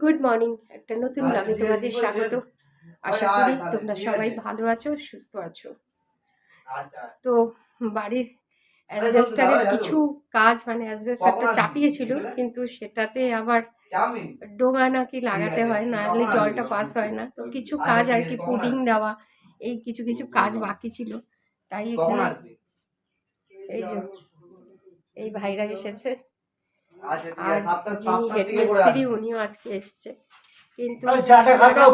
Good morning একটা নতুন ব্লগে তোমাদের স্বাগত। আশা করি তোমরা সবাই ভালো আছো সুস্থ আছো। তো বাড়ির অ্যাসবেস্টারের কিছু কাজ মানে অ্যাসবেস্টারটা চাপিয়েছিল কিন্তু সেটাতে আবার ডোঙা নাকি লাগাতে হয় না হলে জলটা পাস হয় না। তো কিছু কাজ আর কি পুডিং দেওয়া এই কিছু কিছু কাজ বাকি ছিল। তাই এখানে এই যে এই ভাইরা এসেছে। আর উনিও আজকে এসছে। কিন্তু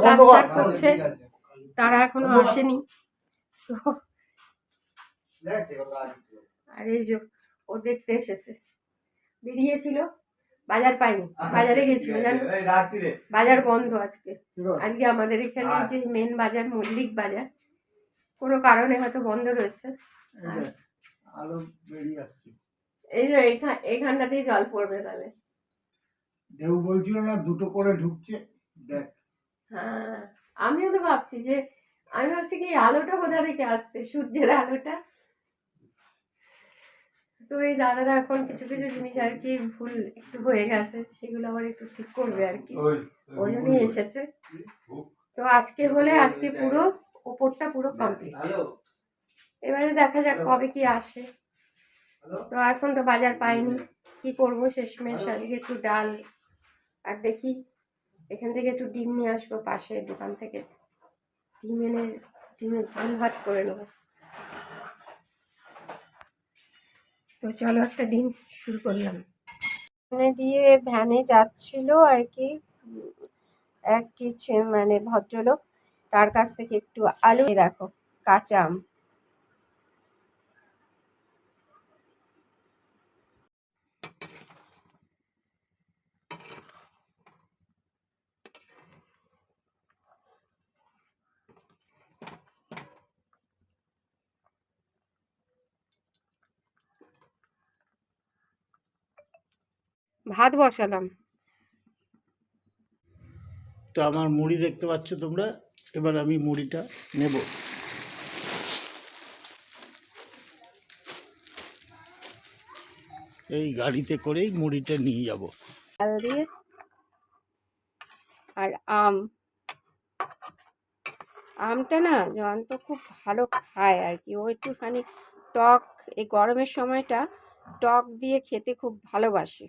প্লাস্টার করছে তারা এখনও আসেনি। তো আর এই যে ও দেখতে এসেছে। বেরিয়েছিল বাজার পাইনি বাজারে গেছিল জানো? বাজার বন্ধ আজকে। আজকে আমাদের এখানে যে মেন বাজার মল্লিক বাজার কোনো কারণে হয়তো বন্ধ রয়েছে। আলো বেরিয়ে আসছে। এই যে এখান এখানটাতেই জল পড়বে তাহলে। ঢেউ বলছিল না দুটো করে ঢুকছে দেখ। হ্যাঁ আমিও তো ভাবছি যে আমি ভাবছি কি এই আলোটা কোথা থেকে আসছে সূর্যের আলোটা? তো এই দাদারা এখন কিছু কিছু জিনিস আর কি ভুল একটু হয়ে গেছে সেগুলো আবার একটু ঠিক করবে আর কি। ওই জন্যই এসেছে। তো আজকে হলে আজকে পুরো ওপরটা পুরো কমপ্লিট এবারে দেখা যাক কবে কি আসে। তো এখন তো বাজার পাইনি। কি করব? শেষমেশ আজকে একটু ডাল আর দেখি, এখান থেকে একটু ডিম নিয়ে আসব, পাশে দোকান থেকে। ডিম এনে, ডিমের ঝাল ভাত করে নেব। তো চলো একটা দিন শুরু করলাম। এখানে দিয়ে ভ্যানে যাচ্ছিল আর কি একটি মানে ভদ্রলোক, তার কাছ থেকে একটু আলু দেখো কাঁচা আম। ভাত বসালাম। তো আমার মুড়ি দেখতে পাচ্ছ তোমরা এবার আমি মুড়িটা নেব। এই গাড়িতে করেই মুড়িটা নিয়ে যাব। আর আম। আমটা না জন তো খুব ভালো খায় আর কি। ও একটুখানি টক এই গরমের সময়টা টক দিয়ে খেতে খুব ভালোবাসে।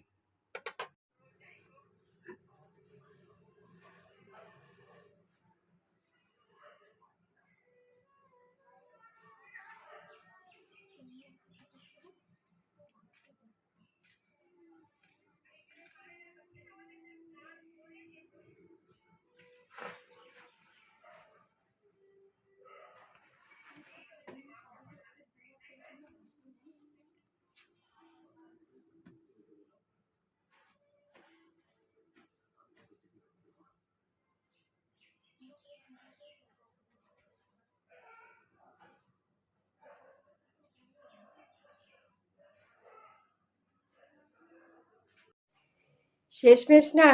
শেষমেশ না,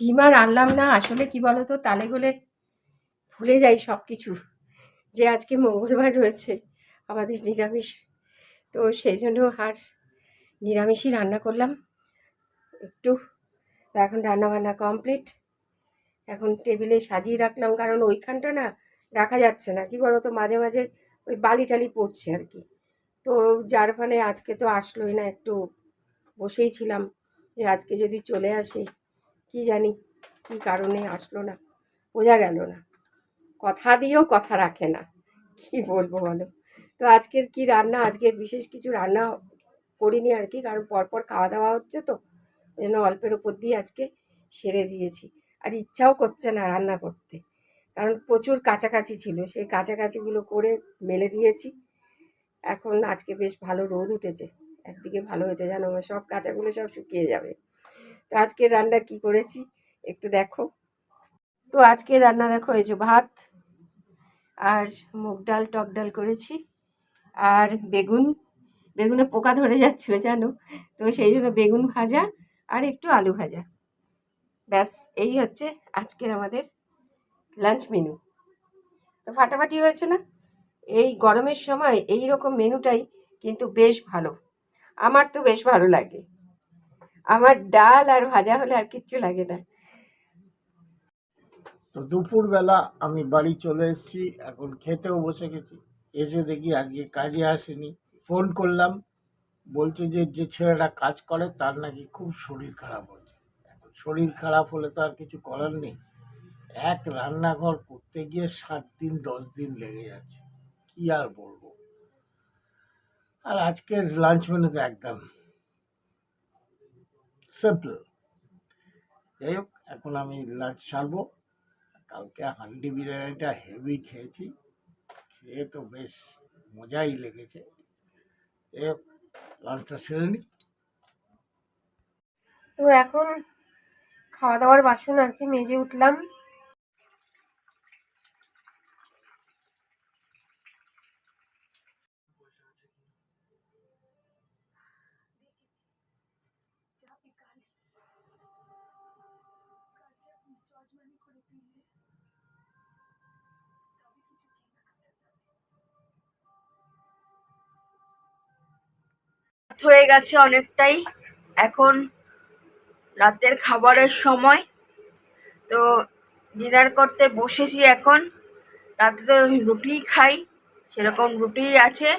ডিম আর আনলাম না। আসলে কি বলো তো তালে গলে ভুলে যাই সব কিছু যে আজকে মঙ্গলবার রয়েছে, আমাদের নিরামিষ। তো সেই জন্য আর নিরামিষই রান্না করলাম। একটু এখন রান্না বান্না কমপ্লিট এখন টেবিলে সাজিয়ে রাখলাম, কারণ ওইখানটা না রাখা যাচ্ছে না। কি বলো তো মাঝে মাঝে ওই বালি টালি পড়ছে আর কি। তো যার ফলে আজকে তো আসলোই না, একটু বসেই ছিলাম। যে আজকে যদি চলে আসে, কি জানি কি কারণে আসলো না, বোঝা গেল না। কথা দিয়েও কথা রাখে না, কি বলব বলো? তো আজকের কি রান্না? আজকের বিশেষ কিছু রান্না করিনি আর কি, কারণ পরপর খাওয়া দাওয়া হচ্ছে তো ওই জন্য অল্পের ওপর দিয়ে আজকে সেরে দিয়েছি। আর ইচ্ছাও করছে না রান্না করতে, কারণ প্রচুর কাছাকাছি ছিল, সেই কাছাকাছিগুলো করে মেলে দিয়েছি। এখন আজকে বেশ ভালো রোদ উঠেছে। একদিকে ভালো হয়েছে, জানো আমার সব কাঁচাগুলো সব শুকিয়ে যাবে। তো আজকের রান্না কি করেছি একটু দেখো। তো আজকের রান্না দেখো, এই যে ভাত আর মুগ ডাল, টক ডাল করেছি আর বেগুন। বেগুনে পোকা ধরে যাচ্ছিল, জানো? তো সেই জন্য বেগুন ভাজা আর একটু আলু ভাজা। ব্যাস, এই হচ্ছে আজকের আমাদের লাঞ্চ মেনু। তো ফাটাফাটি হয়েছে না? এই গরমের সময় এই রকম মেনুটাই কিন্তু বেশ ভালো। আমার তো বেশ ভালো লাগে। আমার ডাল আর ভাজা হলে আর কিচ্ছু লাগে না। তো দুপুরবেলা আমি বাড়ি চলে এসেছি, এখন খেতেও বসে গেছি। এসে দেখি আজকে কাজে আসেনি। ফোন করলাম, বলছে যে যে ছেলেটা কাজ করে তার নাকি খুব শরীর খারাপ হয়েছে। এখন শরীর খারাপ হলে তো আর কিছু করার নেই। এক রান্নাঘর করতে গিয়ে সাত দিন, দশ দিন লেগে যাচ্ছে। কি আর বলব? আর আজকের লাঞ্চ মেনুতে একদম সিম্পল যাই হোক, এখন আমি লাঞ্চ সারবো। কালকে হান্ডি বিরিয়ানিটা হেভি খেয়েছি। খেয়ে তো বেশ মজাই লেগেছে। হোক লাঞ্চটা সেরে নিই তো এখন খাওয়া দাওয়ার বাসন আর কি মেজে উঠলাম রাত হয়ে গেছে অনেকটাই। এখন রাতের খাবারের সময়। তো ডিনার করতে বসেছি এখন। রাতে তো রুটি খাই, সেরকম রুটি আছে।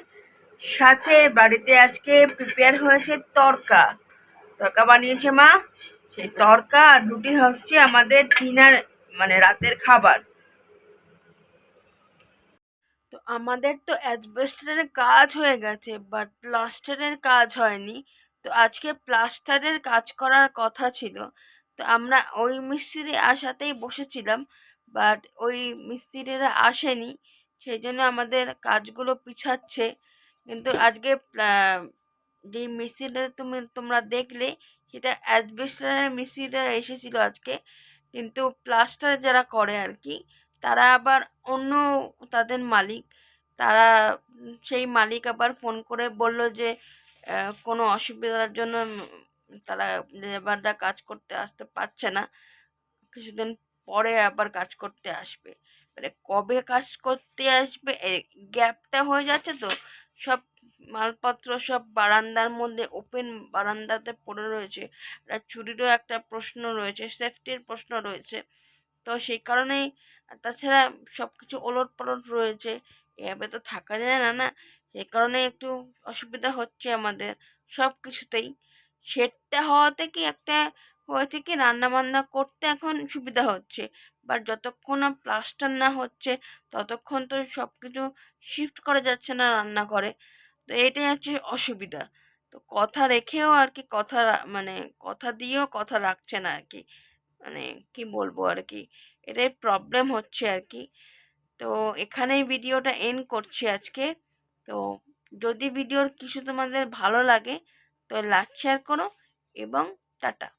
সাথে বাড়িতে আজকে প্রিপেয়ার হয়েছে তরকা। তরকা বানিয়েছে মা। সেই তরকা আর রুটি হচ্ছে আমাদের ডিনার মানে রাতের খাবার। তো আমাদের তো অ্যাসবেস্টারের কাজ হয়ে গেছে বাট প্লাস্টারের কাজ হয়নি। তো আজকে প্লাস্টারের কাজ করার কথা ছিল। তো আমরা ওই মিস্ত্রি আসাতেই বসেছিলাম বাট ওই মিস্ত্রিরা আসেনি, সেই জন্য আমাদের কাজগুলো পিছাচ্ছে। কিন্তু আজকে যে মিস্ত্রিটা তুমি, তোমরা দেখলে, সেটা অ্যাসবেস্টারের মিস্ত্রিরা এসেছিল আজকে। কিন্তু প্লাস্টার যারা করে আর কি তারা আবার অন্য তাদের মালিক, তারা সেই মালিক আবার ফোন করে বলল যে কোনো অসুবিধার জন্য তারা লেবাররা কাজ করতে আসতে পারছে না। কিছুদিন পরে আবার কাজ করতে আসবে। মানে কবে কাজ করতে আসবে গ্যাপটা হয়ে যাচ্ছে তো, সব মালপত্র সব বারান্দার মধ্যে ওপেন বারান্দাতে পড়ে রয়েছে। আর চুরিরও একটা প্রশ্ন রয়েছে সেফটির প্রশ্ন রয়েছে। তো সেই কারণেই তাছাড়া সব কিছু ওলট পালট রয়েছে। এভাবে তো থাকা যায় না না? সেই কারণে একটু অসুবিধা হচ্ছে আমাদের সব কিছুতেই সেটটা হওয়াতে কি একটা হয়েছে কি রান্না বান্না করতে এখন সুবিধা হচ্ছে। বাট যতক্ষণ না প্লাস্টার না হচ্ছে, ততক্ষণ তো সব কিছু শিফট করা যাচ্ছে না রান্নাঘরে। তো এটাই হচ্ছে অসুবিধা। তো কথা রেখেও আর কি কথা মানে কথা দিয়েও কথা রাখছে না আর কি। মানে কি বলব আর কি, এটাই প্রবলেম হচ্ছে আর কি। তো এখানেই ভিডিওটা এন্ড করছি আজকে। তো যদি ভিডিওর কিছু তোমাদের ভালো লাগে, তো লাইক শেয়ার করো এবং টাটা।